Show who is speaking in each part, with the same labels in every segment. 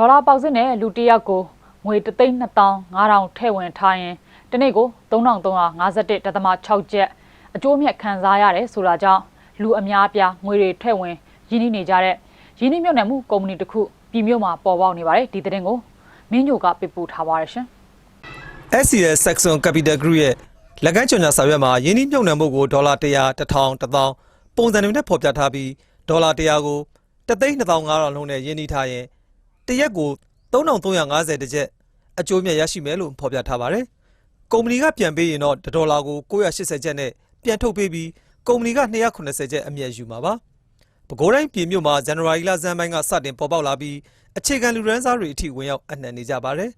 Speaker 1: ဒေါ်လာပေါက်စစ်နဲ့လူတစ်ယောက်ကိုငွေ3သိန်း2500ထည့်ဝင်ထားရင်တနေ့ကို3351.6ကျပ်အကျိုးမြတ်ခံစားရတယ်ဆိုတာကြောင့်လူအများအပြားငွေတွေထည့်ဝင်ရင်းနှီးနေကြတဲ့ရင်းနှီးမြှုပ်နှံမှုကုမ္ပဏီတစ်ခုပြည်မြို့မှာပေါ်ပေါက်နေပါတယ်ဒီသတင်းကိုမင်းညိုကပြပို့ထားပါတယ်ရှင်
Speaker 2: SCS Saxon Capital Group ရဲ့လက်ကမ်းကြော်ညာစာရွက်မှာယင်းနှိမ့်မြုပ်နှံမှုကိုဒေါ်လာ100 1000 1000ပုံစံတွေနဲ့ဖော်ပြထားပြီးဒေါ်လာ100ကို3,2500လုံးနဲ့ယင်းနှိထားရင် တစ်ရက်ကို3,350တစ်ကျပ်အကျိုးမြတ်ရရှိမယ်လို့ဖော်ပြထားပါတယ်။ကုမ္ပဏီကပြန်ပေးရင်တော့တစ်ဒေါ်လာကို980ကျပ်နဲ့ပြန်ထုတ်ပေးပြီးကုမ္ပဏီက290ကျပ်အမြတ်ယူမှာပါ။ပဲခူးတိုင်းပြည်မြို့မှာဇန်နဝါရီလဇန်ပိုင်းကစတင်ပေါ်ပေါက်လာပြီးအခြေခံလူရန်စားတွေအထိဝင်ရောက်အနှံနေကြပါတယ်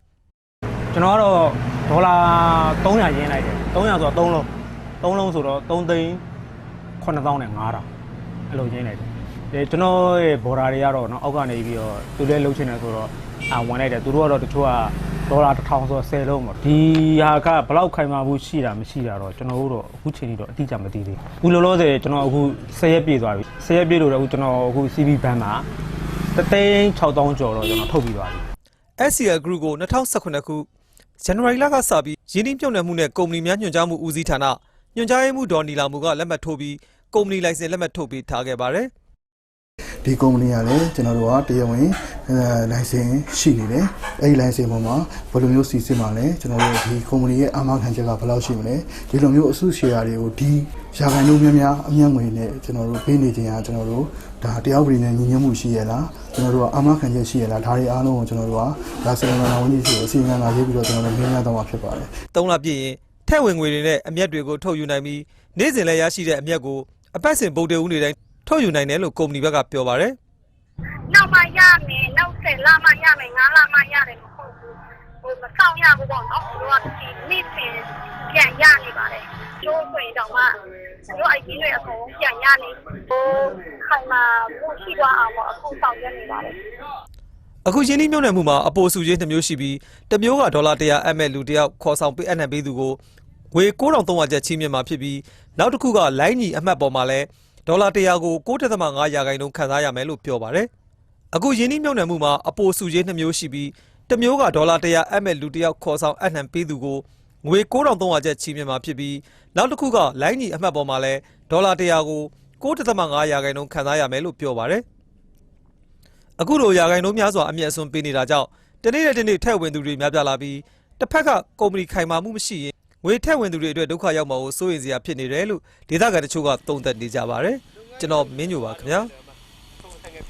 Speaker 2: ။
Speaker 3: ကျွန်တော်ကတော့ဒေါ်လာ300ရင်းလိုက်တယ်300ဆိုတော့3လုံး3လုံးဆိုတော့3သိန်း9000နဲ့9000အဲ့လိုရင်းလိုက်တယ်အဲ ကျွန်တော်ရဲ့ဘော်ဒါတွေကတော့เนาะအောက်ကနေပြီးတော့သူလည်းလှုပ်ချင်တယ်ဆိုတော့အာဝင်လိုက်တယ်သူတို့ကတော့တချို့ကဒေါ်လာ1000ဆိုတော့10လုံးပေါ့ဒီဟာကဘယ်လောက်ခိုင်မာမှုရှိတာမရှိတာတော့ကျွန်တော်တို့တော့အခုချိန်ထိတော့အတိအကျမသိသေးဘူးအခုလောလောဆယ်ကျွန်တော်အခု10ရက်ပြည့်သွားပြီ10ရက်ပြည့်လို့တော့အခုကျွန်တော်အခု CB ဘဏ်မှာ3သိန်း6000ကျော်တော့ကျွန်တော်ထုတ်ပြီးသွားပြီ
Speaker 2: SCL Group ကို2019ခုဇန်နဝါရီလကစပြီးရင်းနှီးမြှုပ်နှံမှုနဲ့ကုမ္ပဏီများညွှန်ကြားမှုဦးစီးဌာနညွှန်ကြားရေးမှူးဒေါ်နီလာမူကလက်မှတ်ထိုးပြီးကုမ္ပဏီလိုင်စင်လက်မှတ်ထုတ်ပေးထားခဲ့ပါတယ်
Speaker 4: ဒီကုမ္ပဏီကလည်းကျွန်တော်တို့ကတရားဝင်အဲလိုင်စင်ရှိနေတယ်အဲဒီလိုင်စင်ပေါ်မှာဘယ်လိုမျိုးစီစစ်မှာလဲကျွန်တော်တို့ဒီကုမ္ပဏီရဲ့အာမခံချက်ကဘယ်လောက်ရှိမလဲဒီလိုမျိုးအစုရှယ်ယာတွေကိုဒီရာခိုင်နှုန်းများများအမြတ်ငွေနဲ့ကျွန်တော်တို့ပေးနေခြင်းဟာကျွန်တော်တို့ဒါတရားဥပဒေနဲ့ညီညွတ်မှုရှိရလားကျွန်တော်တို့ကအာမခံချက်ရှိရလားဒါတွေအားလုံးကိုကျွန်တော်တို့ကဒါစေတနာဝန်ကြီးစီကိုအစီအမံလာရေးပြီးတော့ကျွန်တော်တို့မြင်ရတော့မှာဖြစ်ပါတယ်။
Speaker 2: ၃လပြည့်ရင်ထည့်ဝင်ငွေတွေနဲ့အမျက်တွေကိုထုတ်ယူနိုင်ပြီးနေ့စဉ်လည်းရရှိတဲ့အမျက်ကိုအပတ်စဉ်ဗုဒ္ဓဦးနေတိုင်း ထုတ်ယူနိုင်တယ်လို့ကုမ္ပဏီဘက်ကပြောပါတယ်
Speaker 5: နောက်မှရမယ်နောက်ဆက်လမှရမယ်ငါးလမှရတယ်မဟုတ်ဘူးဟိုမဆောင်ရဘူးပေါ့နော်တို့ကဒီနေ့စဉ်ပြန်ရနေပါတယ်ကျိုးဆိုရင်တော့မှတို့အရင်တွေအကုန်ပြန်ရနေဟိုခိုင်မာဖို့ရှိသွားအောင်ပေါ့အခုဆောင်ရနေပါတယ်။
Speaker 2: အခုရင်းနှီးမြှုပ်နှံမှုမှာအပိုစုချင်းတစ်မျိုးရှိပြီးတစ်မျိုးကဒေါ်လာ100အမက်လူတစ်ယောက်ခေါ်ဆောင်ပေးအနှံပေးသူကိုငွေ9300ကျပ်ချီးမြှင့်မှာဖြစ်ပြီးနောက်တစ်ခုကလိုင်းညီအမှတ်ပေါ်မှာလည်း ဒေါ်လာ100ကို9.5ရာခိုင်နှုန်းခံစားရမယ်လို့ပြောပါတယ်။အခုရင်းနှီးမြှုပ်နှံမှုမှာအပိုစုချင်းနှစ်မျိုးရှိပြီးတစ်မျိုးကဒေါ်လာ100အမက်လူတစ်ယောက်ခေါ်ဆောင်အနှံပေးသူကိုငွေ9300ကျပ်ချီးမြှင့်မှာဖြစ်ပြီးနောက်တစ်ခုကလိုင်းညီအမှတ်ပေါ်မှာလည်းဒေါ်လာ100ကို9.5ရာခိုင်နှုန်းခံစားရမယ်လို့ပြောပါတယ်။အခုလိုရာဂိုင်နှုန်းများစွာအမြတ်အစွန်းပေးနေတာကြောင့်တနေ့နဲ့တနေ့ထည့်ဝင်သူတွေများပြားလာပြီးတစ်ဖက်ကကုမ္ပဏီခိုင်မာမှုမရှိရင် ငွေထည့်ဝင်သူတွေအတွက်ဒုက္ခရောက်မှာကိုစိုးရိမ်စရာဖြစ်နေတယ်လို့ဒေသခံတချို့ကသုံးသပ်နေကြပါတယ်ကျွန်တော်မင်းညိုပါခင်ဗျာ